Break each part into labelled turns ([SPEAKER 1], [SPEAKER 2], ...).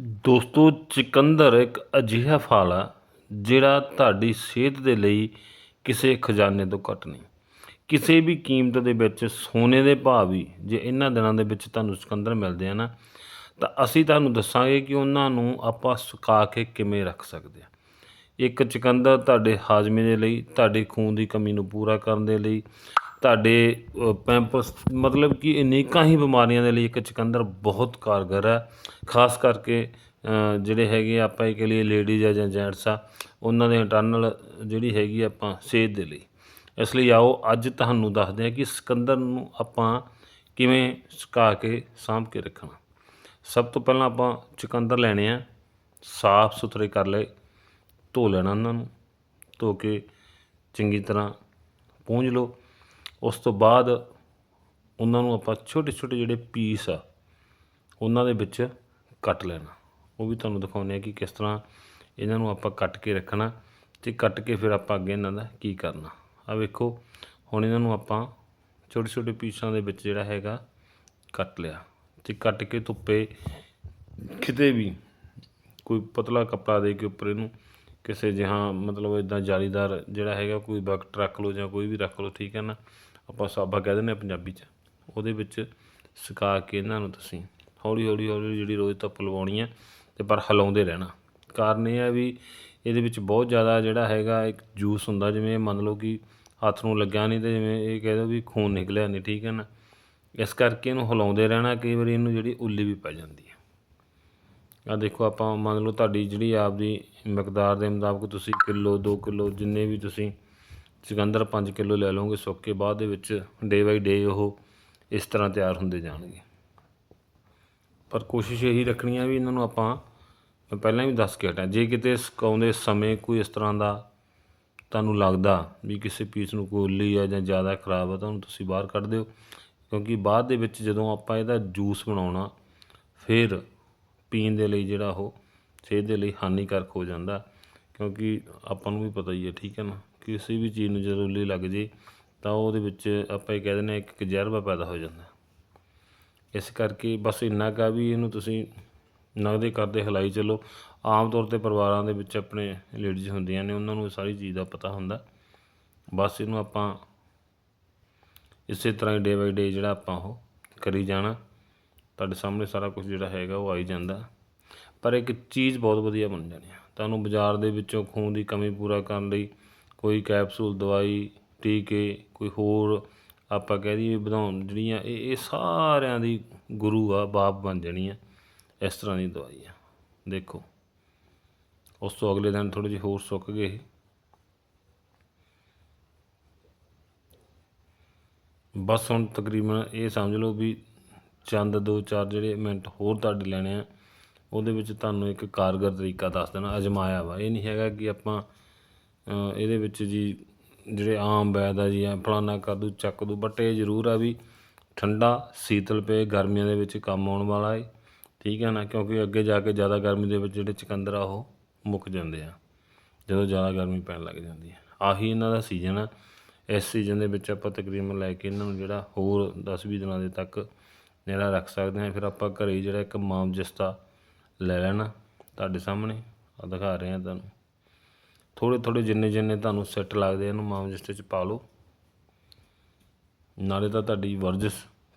[SPEAKER 1] ਦੋਸਤੋ, ਚੁਕੰਦਰ ਇੱਕ ਅਜਿਹਾ ਫਲ ਆ ਜਿਹੜਾ ਤੁਹਾਡੀ ਸਿਹਤ ਦੇ ਲਈ ਕਿਸੇ ਖਜ਼ਾਨੇ ਤੋਂ ਘੱਟ ਨਹੀਂ। ਕਿਸੇ ਵੀ ਕੀਮਤ ਦੇ ਵਿੱਚ, ਸੋਨੇ ਦੇ ਭਾਅ ਵੀ, ਜੇ ਇਹਨਾਂ ਦਿਨਾਂ ਦੇ ਵਿੱਚ ਤੁਹਾਨੂੰ ਚੁਕੰਦਰ ਮਿਲਦੇ ਆ ਨਾ, ਤਾਂ ਅਸੀਂ ਤੁਹਾਨੂੰ ਦੱਸਾਂਗੇ ਕਿ ਉਹਨਾਂ ਨੂੰ ਆਪਾਂ ਸੁਕਾ ਕੇ ਕਿਵੇਂ ਰੱਖ ਸਕਦੇ ਆ। ਇੱਕ ਚੁਕੰਦਰ ਤੁਹਾਡੇ ਹਾਜ਼ਮੇ ਦੇ ਲਈ, ਤੁਹਾਡੇ ਖੂਨ ਦੀ ਕਮੀ ਨੂੰ ਪੂਰਾ ਕਰਨ ਦੇ ਲਈ ਤੁਹਾਡੇ ਪੈਂਪਸ ਮਤਲਬ ਕਿ ਅਨੇਕਾਂ ਹੀ ਬਿਮਾਰੀਆਂ ਦੇ ਲਈ ਇੱਕ ਚੁਕੰਦਰ ਬਹੁਤ ਕਾਰਗਰ ਹੈ। ਖਾਸ ਕਰਕੇ ਜਿਹੜੇ ਹੈਗੇ ਆ ਆਪਾਂ ਇਹ ਕਹ ਲਈਏ ਲੇਡੀਜ਼ ਆ ਜਾਂ ਜੈਂਟਸ ਆ, ਉਹਨਾਂ ਦੇ ਇੰਟਰਨਲ ਜਿਹੜੀ ਹੈਗੀ ਆਪਾਂ ਸਿਹਤ ਦੇ ਲਈ। ਇਸ ਲਈ ਆਓ, ਅੱਜ ਤੁਹਾਨੂੰ ਦੱਸਦੇ ਹਾਂ ਕਿ ਸਿਕੰਦਰ ਨੂੰ ਆਪਾਂ ਕਿਵੇਂ ਸੁਕਾ ਕੇ, ਸਾਂਭ ਕੇ ਰੱਖਣਾ। ਸਭ ਤੋਂ ਪਹਿਲਾਂ ਆਪਾਂ ਚੁਕੰਦਰ ਲੈਣੇ ਆ। ਸਾਫ਼ ਸੁਥਰੇ ਕਰ ਲਏ, ਧੋ ਲੈਣਾ ਉਹਨਾਂ ਨੂੰ, ਧੋ ਕੇ ਚੰਗੀ ਤਰ੍ਹਾਂ ਪੂੰਝ ਲਓ। ਉਸ ਤੋਂ ਬਾਅਦ ਉਹਨਾਂ ਨੂੰ ਆਪਾਂ ਛੋਟੇ ਛੋਟੇ ਜਿਹੜੇ ਪੀਸ ਆ, ਉਹਨਾਂ ਦੇ ਵਿੱਚ ਕੱਟ ਲੈਣਾ। ਉਹ ਵੀ ਤੁਹਾਨੂੰ ਦਿਖਾਉਂਦੇ ਆ ਕਿ ਕਿਸ ਤਰ੍ਹਾਂ ਇਹਨਾਂ ਨੂੰ ਆਪਾਂ ਕੱਟ ਕੇ ਰੱਖਣਾ ਤੇ ਕੱਟ ਕੇ ਫਿਰ ਆਪਾਂ ਅੱਗੇ ਇਹਨਾਂ ਦਾ ਕੀ ਕਰਨਾ। ਆ ਵੇਖੋ, ਹੁਣ ਇਹਨਾਂ ਨੂੰ ਆਪਾਂ ਛੋਟੇ ਛੋਟੇ ਪੀਸਾਂ ਦੇ ਵਿੱਚ ਜਿਹੜਾ ਹੈਗਾ ਕੱਟ ਲਿਆ। ਤੇ ਕੱਟ ਕੇ ਧੁੱਪੇ ਕਿਤੇ ਵੀ ਕੋਈ ਪਤਲਾ ਕੱਪੜਾ ਦੇ ਕੇ ਉੱਪਰ ਇਹਨੂੰ ਕਿਸੇ ਜਿਹਾ ਮਤਲਬ ਇੱਦਾਂ ਜਾਲੀਦਾਰ ਜਿਹੜਾ ਹੈਗਾ, ਕੋਈ ਬਕਟ ਰੱਖ ਲਓ ਜਾਂ ਕੋਈ ਵੀ ਰੱਖ ਲਓ, ਠੀਕ ਹੈ ਨਾ? ਆਪਾਂ ਸਾਬਾ ਕਹਿ ਦਿੰਦੇ ਆ ਪੰਜਾਬੀ 'ਚ। ਉਹਦੇ ਵਿੱਚ ਸੁਕਾ ਕੇ ਇਹਨਾਂ ਨੂੰ ਤੁਸੀਂ ਹੌਲੀ ਹੌਲੀ ਹੌਲੀ ਜਿਹੜੀ ਰੋਜ਼ ਧੁੱਪ ਲਵਾਉਣੀ ਹੈ ਤੇ ਪਰ ਹਿਲਾਉਂਦੇ ਰਹਿਣਾ। ਕਾਰਨ ਇਹ ਹੈ ਵੀ ਇਹਦੇ ਵਿੱਚ ਬਹੁਤ ਜ਼ਿਆਦਾ ਜਿਹੜਾ ਹੈਗਾ ਇੱਕ ਜੂਸ ਹੁੰਦਾ, ਜਿਵੇਂ ਮੰਨ ਲਓ ਕਿ ਹੱਥ ਨੂੰ ਲੱਗਿਆ ਨਹੀਂ ਤੇ ਜਿਵੇਂ ਇਹ ਕਹਿ ਦਿਓ ਵੀ ਖੂਨ ਨਿਕਲਿਆ ਨਹੀਂ, ਠੀਕ ਹੈ ਨਾ? ਇਸ ਕਰਕੇ ਇਹਨੂੰ ਹਿਲਾਉਂਦੇ ਰਹਿਣਾ, ਕਈ ਵਾਰੀ ਇਹਨੂੰ ਜਿਹੜੀ ਉੱਲੀ ਵੀ ਪੈ ਜਾਂਦੀ ਆ ਦੇਖੋ, ਆਪਾਂ ਮੰਨ ਲਓ ਤੁਹਾਡੀ ਜਿਹੜੀ ਆਪਦੀ ਮਿਕਦਾਰ ਦੇ ਮੁਤਾਬਕ ਤੁਸੀਂ ਕਿਲੋ 2 ਕਿਲੋ, ਜਿੰਨੇ ਵੀ ਤੁਸੀਂ ਚੁਕੰਦਰ 5 ਕਿਲੋ ਲੈ ਲਓਗੇ, ਸੁੱਕ ਕੇ ਬਾਅਦ ਦੇ ਵਿੱਚ ਡੇ ਬਾਈ ਡੇ ਉਹ ਇਸ ਤਰ੍ਹਾਂ ਤਿਆਰ ਹੁੰਦੇ ਜਾਣਗੇ। ਪਰ ਕੋਸ਼ਿਸ਼ ਇਹੀ ਰੱਖਣੀ ਆ ਵੀ ਇਹਨਾਂ ਨੂੰ ਆਪਾਂ ਮੈਂ ਪਹਿਲਾਂ ਵੀ ਦੱਸ ਕੇ ਹਟਾਂ ਜੇ ਕਿਤੇ ਸੁਕਾਉਂਦੇ ਸਮੇਂ ਕੋਈ ਇਸ ਤਰ੍ਹਾਂ ਦਾ ਤੁਹਾਨੂੰ ਲੱਗਦਾ ਵੀ ਕਿਸੇ ਪੀਸ ਨੂੰ ਕੋਲੀ ਆ ਜਾਂ ਜ਼ਿਆਦਾ ਖਰਾਬ ਆ, ਤਾਂ ਉਹਨੂੰ ਤੁਸੀਂ ਬਾਹਰ ਕੱਢ ਦਿਓ। ਕਿਉਂਕਿ ਬਾਅਦ ਦੇ ਵਿੱਚ ਜਦੋਂ ਆਪਾਂ ਇਹਦਾ ਜੂਸ ਬਣਾਉਣਾ, ਫਿਰ ਪੀਣ ਦੇ ਲਈ ਜਿਹੜਾ ਉਹ ਸਿਹਤ ਦੇ ਲਈ ਹਾਨੀਕਾਰਕ ਹੋ ਜਾਂਦਾ, ਕਿਉਂਕਿ ਆਪਾਂ ਨੂੰ ਵੀ ਪਤਾ ਹੀ ਹੈ, ਠੀਕ ਹੈ ਨਾ? ਕਿਸੇ ਵੀ ਚੀਜ਼ ਨੂੰ ਜਦੋਂ ਉੱਲੀ ਲੱਗ ਜੇ, ਤਾਂ ਉਹਦੇ ਵਿੱਚ ਆਪਾਂ ਇਹ ਕਹਿ ਦਿੰਦੇ ਹਾਂ ਇੱਕ ਤਜਰਬਾ ਪੈਦਾ ਹੋ ਜਾਂਦਾ। ਇਸ ਕਰਕੇ ਬਸ ਇੰਨਾ ਕਾ ਵੀ ਇਹਨੂੰ ਤੁਸੀਂ ਨਗਦੇ ਕਰਦੇ ਹਲਾਈ ਚੱਲੋ। ਆਮ ਤੌਰ ਤੇ ਪਰਿਵਾਰਾਂ ਦੇ ਵਿੱਚ ਆਪਣੇ ਲੇਡੀਜ਼ ਹੁੰਦੀਆਂ ਨੇ, ਉਹਨਾਂ ਨੂੰ ਸਾਰੀ ਚੀਜ਼ ਦਾ ਪਤਾ ਹੁੰਦਾ। ਬਸ ਇਹਨੂੰ ਆਪਾਂ ਇਸੇ ਤਰ੍ਹਾਂ ਹੀ ਡੇ ਬਾਈ ਡੇ ਜਿਹੜਾ ਆਪਾਂ ਉਹ ਕਰੀ ਜਾਣਾ। ਤੁਹਾਡੇ ਸਾਹਮਣੇ ਸਾਰਾ ਕੁਝ ਜਿਹੜਾ ਹੈਗਾ ਉਹ ਆਈ ਜਾਂਦਾ। ਪਰ ਇੱਕ ਚੀਜ਼ ਬਹੁਤ ਵਧੀਆ ਬਣ ਜਾਣੀ ਆ। ਤੁਹਾਨੂੰ ਬਾਜ਼ਾਰ ਦੇ ਵਿੱਚੋਂ ਖੂਨ ਦੀ ਕਮੀ ਪੂਰਾ ਕਰਨ ਲਈ ਕੋਈ ਕੈਪਸੂਲ, ਦਵਾਈ, ਟੀਕੇ, ਕੋਈ ਹੋਰ ਆਪਾਂ ਕਹਿ ਦਈਏ ਵਧਾਉਣ ਜਿਹੜੀਆਂ ਇਹ ਇਹ ਸਾਰਿਆਂ ਦੀ ਗੁਰੂ ਆ, ਬਾਪ ਬਣ ਜਾਣੀ ਆ। ਇਸ ਤਰ੍ਹਾਂ ਦੀ ਦਵਾਈ ਆ। ਦੇਖੋ, ਉਸ ਤੋਂ ਅਗਲੇ ਦਿਨ ਥੋੜੇ ਜਿਹੇ ਹੋਰ ਸੁੱਕ ਗਏ ਬਸ ਹੁਣ ਤਕਰੀਬਨ ਇਹ ਸਮਝ ਲਓ ਵੀ ਚੰਦ ਦੋ ਚਾਰ ਜਿਹੜੇ ਮਿੰਟ ਹੋਰ ਤੁਹਾਡੇ ਲੈਣੇ ਆ, ਉਹਦੇ ਵਿੱਚ ਤੁਹਾਨੂੰ ਇੱਕ ਕਾਰਗਰ ਤਰੀਕਾ ਦੱਸ ਦੇਣਾ, ਅਜਮਾਇਆ ਵਾ। ਇਹ ਨਹੀਂ ਹੈਗਾ ਕਿ ਆਪਾਂ ਇਹਦੇ ਵਿੱਚ ਜੀ ਜਿਹੜੇ ਆਮ ਵੈਦ ਆ ਜੀ ਆ ਫਲਾਨਾ ਕਰ ਦੂ ਚੱਕ ਦੂ ਬਟ ਇਹ ਜ਼ਰੂਰ ਆ ਵੀ ਠੰਡਾ, ਸੀਤਲ ਪਏ, ਗਰਮੀਆਂ ਦੇ ਵਿੱਚ ਕੰਮ ਆਉਣ ਵਾਲਾ ਹੈ ਠੀਕ ਹੈ ਨਾ? ਕਿਉਂਕਿ ਅੱਗੇ ਜਾ ਕੇ ਜ਼ਿਆਦਾ ਗਰਮੀ ਦੇ ਵਿੱਚ ਜਿਹੜੇ ਚਕੰਦਰ ਆ, ਉਹ ਮੁੱਕ ਜਾਂਦੇ ਆ, ਜਦੋਂ ਜ਼ਿਆਦਾ ਗਰਮੀ ਪੈਣ ਲੱਗ ਜਾਂਦੀ ਹੈ। ਆਹੀ ਇਹਨਾਂ ਦਾ ਸੀਜ਼ਨ ਆ। ਇਸ ਸੀਜ਼ਨ ਦੇ ਵਿੱਚ ਆਪਾਂ ਤਕਰੀਬਨ ਲੈ ਕੇ ਇਹਨਾਂ ਨੂੰ ਜਿਹੜਾ ਹੋਰ 10-20 ਦਿਨਾਂ ਦੇ ਤੱਕ ਜਿਹੜਾ ਰੱਖ ਸਕਦੇ ਹਾਂ। ਫਿਰ ਆਪਾਂ ਘਰੇ ਹੀ ਜਿਹੜਾ ਇੱਕ ਮਾਮਜਸਤਾ ਲੈ ਲੈਣਾ ਤੁਹਾਡੇ ਸਾਹਮਣੇ। ਆ ਦਿਖਾ ਰਹੇ ਹਾਂ ਤੁਹਾਨੂੰ। ਥੋੜੇ ਥੋੜੇ ਜਿੰਨੇ ਜਿੰਨੇ ਤੁਹਾਨੂੰ ਸੈੱਟ ਲੱਗਦੇ ਆ, ਇਹਨੂੰ ਮਾਮਜਸਤੇ ਚ ਪਾ ਲਓ। ਨਾਲੇ ਤਾਂ ਤੁਹਾਡੀ ਵਰਜਿਸ਼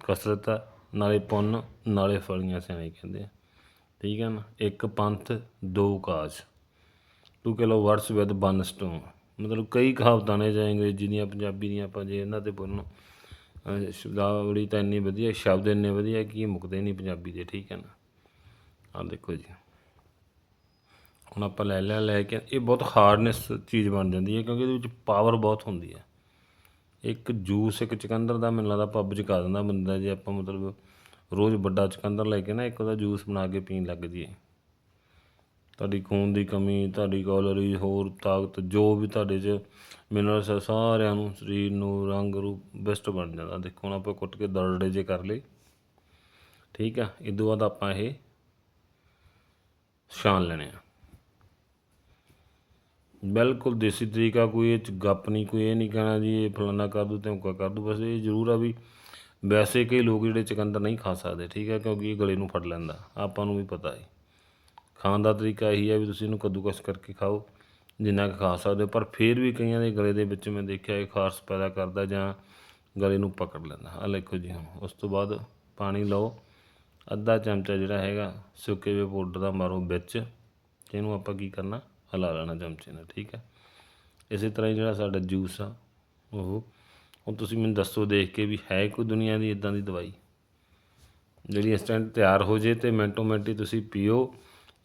[SPEAKER 1] ਕਸਰਤ ਆ। ਨਾਲੇ ਪੁੰਨ, ਨਾਲੇ ਫਲੀਆਂ ਸਿਆਣੇ ਕਹਿੰਦੇ ਆ। ਠੀਕ ਹੈ ਨਾ? ਇੱਕ ਪੰਥ, ਦੋ ਕਾਜ। To kill birds with one stone ਮਤਲਬ ਕਈ ਕਹਾਵਤਾਂ ਨੇ ਜਾਂ ਅੰਗਰੇਜ਼ੀ ਦੀਆਂ, ਪੰਜਾਬੀ ਦੀਆਂ, ਆਪਾਂ ਜੇ ਇਹਨਾਂ ਤੇ ਬੋਲਣ। ਸ਼ਬਦਾਵਲੀ ਤਾਂ ਇੰਨੀ ਵਧੀਆ, ਸ਼ਬਦ ਇੰਨੇ ਵਧੀਆ ਕਿ ਇਹ ਮੁੱਕਦੇ ਨਹੀਂ ਪੰਜਾਬੀ ਦੇ, ਠੀਕ ਹੈ ਨਾ? ਆ ਦੇਖੋ ਜੀ। ਹੁਣ ਆਪਾਂ ਲੈ ਲਿਆ, ਲੈ ਕੇ, ਇਹ ਬਹੁਤ ਹਾਰਡਨੈਸ ਚੀਜ਼ ਬਣ ਜਾਂਦੀ ਹੈ ਕਿਉਂਕਿ ਇਹਦੇ ਵਿੱਚ ਪਾਵਰ ਬਹੁਤ ਹੁੰਦੀ ਹੈ। ਇੱਕ ਜੂਸ ਇੱਕ ਚੁਕੰਦਰ ਦਾ ਮੈਨੂੰ ਲੱਗਦਾ ਪੱਬ ਚ ਕਾ ਦਿੰਦਾ ਬੰਦਾ ਜੇ ਆਪਾਂ ਮਤਲਬ ਰੋਜ਼ ਵੱਡਾ ਚੁਕੰਦਰ ਲੈ ਕੇ ਨਾ ਇੱਕ ਉਹਦਾ ਜੂਸ ਬਣਾ ਕੇ ਪੀਣ ਲੱਗ ਜਾਈਏ। ਤੁਹਾਡੀ ਖੂਨ ਦੀ ਕਮੀ, ਤੁਹਾਡੀ ਕੈਲੋਰੀ, ਹੋਰ ਤਾਕਤ, ਜੋ ਵੀ ਤੁਹਾਡੇ 'ਚ ਮਿਨਰਲਸ ਆ, ਸਾਰਿਆਂ ਨੂੰ ਸਰੀਰ ਨੂੰ ਰੰਗ ਰੂਪ ਬੈਸਟ ਬਣ ਜਾਂਦਾ। ਦੇਖੋ, ਹੁਣ ਆਪਾਂ ਕੁੱਟ ਕੇ ਦਰੜੇ ਜੇ ਕਰ ਲਈ ਠੀਕ ਆ? ਇਸ ਤੋਂ ਬਾਅਦ ਆਪਾਂ ਇਹ ਛਾਣ ਲੈਣੇ ਆ। ਬਿਲਕੁਲ ਦੇਸੀ ਤਰੀਕਾ, ਕੋਈ ਇਹ 'ਚ ਗੱਪ ਨਹੀਂ, ਕੋਈ ਇਹ ਨਹੀਂ ਕਹਿਣਾ ਜੀ, ਇਹ ਫਲਾਨਾ ਕਰ ਦੂ ਧਮਕਾ ਕਰ ਦੂ ਬਸ ਇਹ ਜ਼ਰੂਰ ਆ ਵੀ ਵੈਸੇ ਕਈ ਲੋਕ ਜਿਹੜੇ ਚੁਕੰਦਰ ਨਹੀਂ ਖਾ ਸਕਦੇ, ਠੀਕ ਹੈ ਕਿਉਂਕਿ ਇਹ ਗਲੇ ਨੂੰ ਫੜ ਲੈਂਦਾ। ਆਪਾਂ ਨੂੰ ਵੀ ਪਤਾ ਹੈ ਖਾਣ ਦਾ ਤਰੀਕਾ ਇਹੀ ਹੈ ਵੀ ਤੁਸੀਂ ਇਹਨੂੰ ਕੱਦੂਕਸ ਕਰਕੇ ਖਾਓ, ਜਿੰਨਾ ਕੁ ਖਾ ਸਕਦੇ ਹੋ। ਪਰ ਫਿਰ ਵੀ ਕਈਆਂ ਦੇ ਗਲੇ ਦੇ ਵਿੱਚ ਮੈਂ ਦੇਖਿਆ ਇਹ ਖਾਰਸ ਪੈਦਾ ਕਰਦਾ ਜਾਂ ਗਲੇ ਨੂੰ ਪਕੜ ਲੈਂਦਾ। ਆ ਦੇਖੋ ਜੀ ਹੁਣ, ਉਸ ਤੋਂ ਬਾਅਦ ਪਾਣੀ ਲਓ। ਅੱਧਾ ਚਮਚਾ ਜਿਹੜਾ ਹੈਗਾ, ਸੁੱਕੇ ਵੇ ਪਾਊਡਰ ਦਾ ਮਾਰੋ ਵਿੱਚ, ਇਹਨੂੰ ਆਪਾਂ ਕੀ ਕਰਨਾ? ਹਿਲਾ ਲੈਣਾ ਚਮਚੇ ਨਾਲ, ਠੀਕ ਹੈ ਇਸੇ ਤਰ੍ਹਾਂ ਹੀ ਜਿਹੜਾ ਸਾਡਾ ਜੂਸ ਆ, ਉਹ, ਹੁਣ ਤੁਸੀਂ ਮੈਨੂੰ ਦੱਸੋ ਦੇਖ ਕੇ ਵੀ ਹੈ ਕੋਈ ਦੁਨੀਆ ਦੀ ਇਦਾਂ ਦੀ ਦਵਾਈ? ਜਿਹੜੀ ਇਸ ਇੰਸਟੈਂਟ ਤਿਆਰ ਹੋ ਜੇ ਤੇ ਮੈਂਟੋ ਮਿੰਟ ਹੀ ਤੁਸੀਂ ਪੀਓ।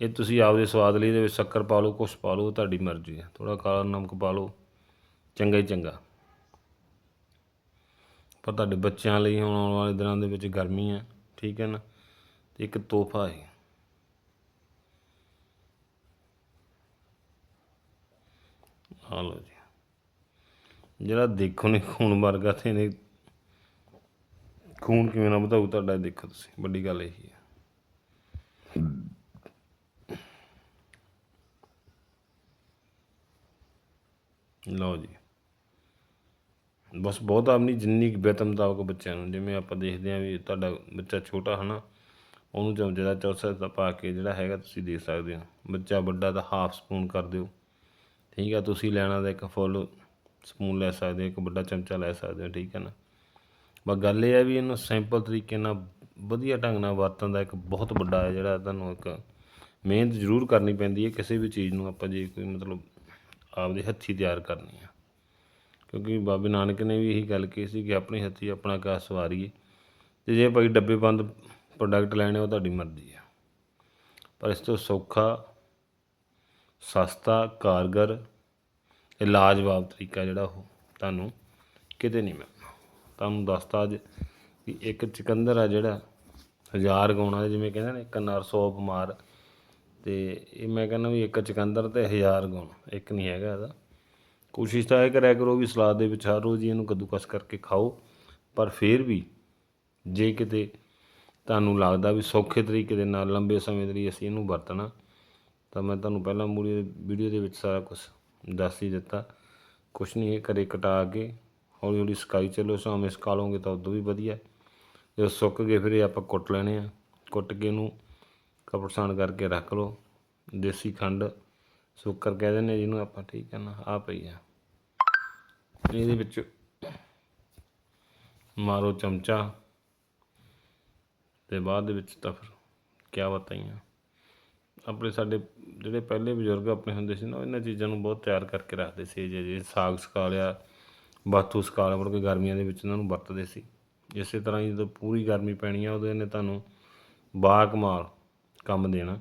[SPEAKER 1] ਇਹ ਤੁਸੀਂ ਆਪਦੇ ਸਵਾਦ ਲਈ ਇਹਦੇ ਵਿੱਚ ਸ਼ੱਕਰ ਪਾ ਲਓ, ਕੁਛ ਪਾ ਲਓ, ਤੁਹਾਡੀ ਮਰਜ਼ੀ ਹੈ। ਥੋੜਾ ਕਾਲਾ ਨਮਕ ਪਾ ਲਓ, ਚੰਗਾ ਹੀ ਚੰਗਾ। ਪਰ ਤੁਹਾਡੇ ਬੱਚਿਆਂ ਲਈ ਹੁਣ ਆਉਣ ਵਾਲੇ ਦਿਨਾਂ ਦੇ ਵਿੱਚ ਗਰਮੀ ਹੈ, ਠੀਕ ਹੈ ਨਾ? ਤੇ ਇੱਕ ਤੋਹਫਾ ਹੈ। ਆ ਲਓ ਜੀ। ਜਿਹੜਾ ਦੇਖੋ ਨੇ ਖੂਨ ਵਰਗਾ ਤੇ ਨੇ ਖੂਨ ਕਿਵੇਂ ਨਾ ਵਧਾਊ ਤੁਹਾਡਾ, ਦੇਖੋ ਤੁਸੀਂ, ਵੱਡੀ ਗੱਲ ਇਹੀ ਹੈ। ਲਓ ਜੀ। ਬਸ ਬਹੁਤ ਆਪਣੀ ਜਿੰਨੀ ਕੁ ਬਿਹਤਰ ਮੁਤਾਬਕ ਬੱਚਿਆਂ ਨੂੰ, ਜਿਵੇਂ ਆਪਾਂ ਦੇਖਦੇ ਹਾਂ ਵੀ ਤੁਹਾਡਾ ਬੱਚਾ ਛੋਟਾ ਹਨਾ, ਉਹਨੂੰ ਚਮਚੇ ਦਾ ਚੌਸਾ ਦਾ ਪਾ ਕੇ ਜਿਹੜਾ ਹੈਗਾ ਤੁਸੀਂ ਦੇ ਸਕਦੇ ਹੋ। ਬੱਚਾ ਵੱਡਾ ਤਾਂ ਹਾਫ ਸਪੂਨ ਕਰ ਦਿਓ। ਠੀਕ ਆ, ਤੁਸੀਂ ਲੈਣਾ ਤਾਂ ਇੱਕ ਫੁੱਲ ਸਪੂਨ ਲੈ ਸਕਦੇ ਹੋ, ਇੱਕ ਵੱਡਾ ਚਮਚਾ ਲੈ ਸਕਦੇ ਹੋ, ਠੀਕ ਹੈ ਨਾ। ਬਸ ਗੱਲ ਇਹ ਹੈ ਵੀ ਇਹਨੂੰ ਸਿੰਪਲ ਤਰੀਕੇ ਨਾਲ ਵਧੀਆ ਢੰਗ ਨਾਲ ਵਰਤਣ ਦਾ ਇੱਕ ਬਹੁਤ ਵੱਡਾ ਜਿਹੜਾ ਤੁਹਾਨੂੰ ਇੱਕ ਮਿਹਨਤ ਜ਼ਰੂਰ ਕਰਨੀ ਪੈਂਦੀ ਹੈ ਕਿਸੇ ਵੀ ਚੀਜ਼ ਨੂੰ ਆਪਾਂ ਜੇ ਕੋਈ ਮਤਲਬ ਆਪਦੇ ਹੱਥੀਂ ਤਿਆਰ ਕਰਨੀ ਆ। ਕਿਉਂਕਿ ਬਾਬੇ ਨਾਨਕ ਨੇ ਵੀ ਇਹੀ ਗੱਲ ਕਹੀ ਸੀ ਕਿ ਆਪਣੇ ਹੱਥੀਂ ਆਪਣਾ ਕਾ ਸਵਾਰੀਏ ਤੇ ਜੇ ਭਾਈ ਡੱਬੇ ਬੰਦ ਪ੍ਰੋਡਕਟ ਲੈਣੇ ਉਹ ਤੁਹਾਡੀ ਮਰਜ਼ੀ ਆ। ਪਰ ਇਸ ਤੋਂ ਸੌਖਾ, ਸਸਤਾ, ਕਾਰਗਰ, ਇਲਾਜਵਾਬ ਤਰੀਕਾ ਜਿਹੜਾ ਉਹ ਤੁਹਾਨੂੰ ਕਿਤੇ ਨਹੀਂ ਮਿਲਣਾ। ਤੁਹਾਨੂੰ ਦੱਸਤਾ ਅੱਜ ਕਿ ਇੱਕ ਚੁਕੰਦਰ ਆ ਜਿਹੜਾ ਹਜ਼ਾਰ ਗਾਉਣਾ ਜਿਵੇਂ ਕਹਿੰਦੇ ਨੇ, ਇੱਕ ਨਰ ਸੌ ਬਿਮਾਰ ਅਤੇ ਇਹ ਮੈਂ ਕਹਿੰਦਾ ਵੀ ਇੱਕ ਚੁਕੰਦਰ ਅਤੇ ਹਜ਼ਾਰ ਗੁਣ, ਇੱਕ ਨਹੀਂ ਹੈਗਾ ਇਹਦਾ। ਕੋਸ਼ਿਸ਼ ਤਾਂ ਇਹ ਕਰਿਆ ਕਰੋ ਵੀ ਸਲਾਦ ਦੇ ਵਿੱਚ ਹਰ ਰੋਜ਼ ਹੀ ਇਹਨੂੰ ਕੱਦੂਕਸ ਕਰਕੇ ਖਾਓ, ਪਰ ਫਿਰ ਵੀ ਜੇ ਕਿਤੇ ਤੁਹਾਨੂੰ ਲੱਗਦਾ ਵੀ ਸੌਖੇ ਤਰੀਕੇ ਦੇ ਨਾਲ, ਲੰਬੇ ਸਮੇਂ ਦੇ ਲਈ ਅਸੀਂ ਇਹਨੂੰ ਵਰਤਣਾ, ਤਾਂ ਮੈਂ ਤੁਹਾਨੂੰ ਪਹਿਲਾਂ ਮੂਰੀ ਵੀਡੀਓ ਦੇ ਵਿੱਚ ਸਾਰਾ ਕੁਝ ਦੱਸ ਹੀ ਦਿੱਤਾ। ਕੁਛ ਨਹੀਂ, ਇਹ ਘਰੇ ਕਟਾ ਕੇ ਹੌਲੀ ਹੌਲੀ ਸਕਾਈ ਚੱਲੋ, ਸ਼ਾਮੇ ਸਕਾ ਲਓਗੇ ਤਾਂ ਉਦੋਂ ਵੀ ਵਧੀਆ। ਜਦੋਂ ਸੁੱਕ ਗਏ ਫਿਰ ਇਹ ਆਪਾਂ ਕੁੱਟ ਲੈਣੇ ਆ। ਕੁੱਟ ਕੇ ਇਹਨੂੰ ਕਪੜਸਾਨ ਕਰਕੇ ਰੱਖ ਲਓ। ਦੇਸੀ ਖੰਡ, ਸ਼ੁੱਕਰ ਕਹਿ ਦਿੰਦੇ ਜਿਹਨੂੰ ਆਪਾਂ, ਠੀਕ ਹੈ ਨਾ ਆ ਪਈ ਆ। ਇਹਦੇ ਵਿੱਚ ਮਾਰੋ ਚਮਚਾ ਤੇ ਬਾਅਦ ਦੇ ਵਿੱਚ ਤਾਂ ਫਿਰ ਕਿਆ ਬਤਾਈਆਂ। ਆਪਣੇ ਸਾਡੇ ਜਿਹੜੇ ਪਹਿਲੇ ਬਜ਼ੁਰਗ ਆਪਣੇ ਹੁੰਦੇ ਸੀ ਨਾ, ਉਹ ਇਹਨਾਂ ਚੀਜ਼ਾਂ ਨੂੰ ਬਹੁਤ ਤਿਆਰ ਕਰਕੇ ਰੱਖਦੇ ਸੀ। ਜੇ ਜੇ ਸਾਗ ਸਕਾ ਲਿਆ, ਬਾਥੂ ਸਕਾ ਲਿਆ, ਮੁੜ ਗਰਮੀਆਂ ਦੇ ਵਿੱਚ ਇਹਨਾਂ ਨੂੰ ਵਰਤਦੇ ਸੀ। ਇਸੇ ਤਰ੍ਹਾਂ ਹੀ ਜਦੋਂ ਪੂਰੀ ਗਰਮੀ ਪੈਣੀ ਆ, ਉਦੋਂ ਇਹਨੇ ਤੁਹਾਨੂੰ ਬਾ ਮਾਰ ਕੰਮ ਦੇਣਾ